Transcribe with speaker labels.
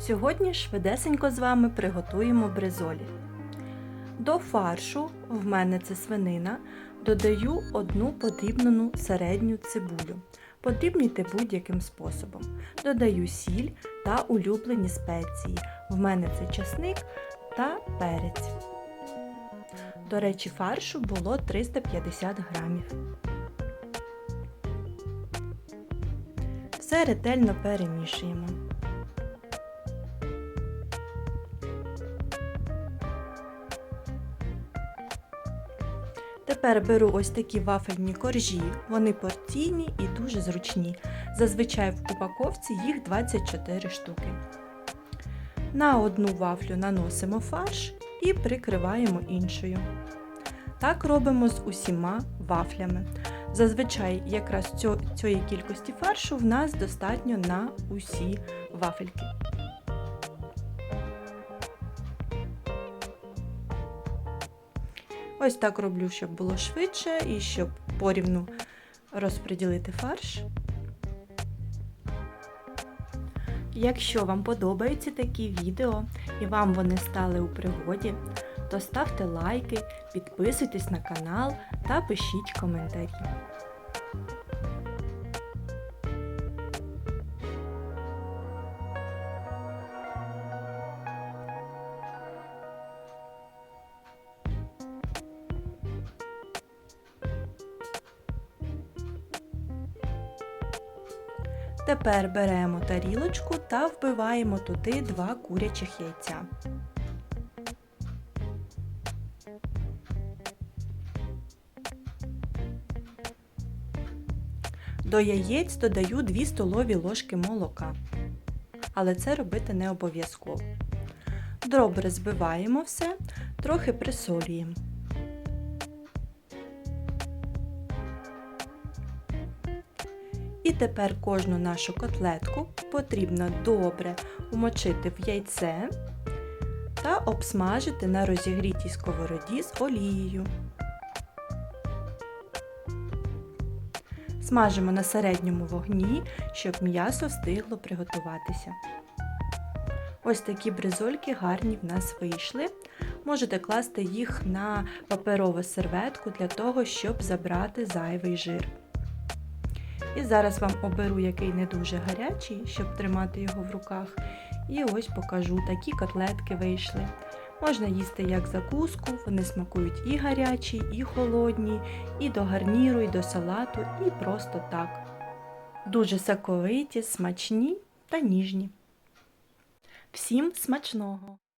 Speaker 1: Сьогодні швидесенько з вами приготуємо бризолі. До фаршу, в мене це свинина, додаю одну подрібнену середню цибулю. Подрібнюйте будь-яким способом. Додаю сіль та улюблені спеції. В мене це часник та перець. До речі, фаршу було 350 грамів. Все ретельно перемішуємо. Тепер беру ось такі вафельні коржі, вони порційні і дуже зручні. Зазвичай в упаковці їх 24 штуки. На одну вафлю наносимо фарш і прикриваємо іншою. Так робимо з усіма вафлями. Зазвичай якраз цієї кількості фаршу в нас достатньо на усі вафельки. Ось так роблю, щоб було швидше і щоб порівну розподілити фарш. Якщо вам подобаються такі відео і вам вони стали у пригоді, то ставте лайки, підписуйтесь на канал та пишіть коментарі. Тепер беремо тарілочку та вбиваємо туди два курячих яйця. До яєць додаю 2 столові ложки молока. Але це робити не обов'язково. Добре збиваємо все, трохи присолюємо. І тепер кожну нашу котлетку потрібно добре умочити в яйце та обсмажити на розігрітій сковороді з олією. Смажимо на середньому вогні, щоб м'ясо встигло приготуватися. Ось такі бризольки гарні в нас вийшли. Можете класти їх на паперову серветку для того, щоб забрати зайвий жир. І зараз вам оберу який не дуже гарячий, щоб тримати його в руках. І ось покажу, такі котлетки вийшли. Можна їсти як закуску, вони смакують і гарячі, і холодні, і до гарніру, і до салату, і просто так. Дуже соковиті, смачні та ніжні. Всім смачного!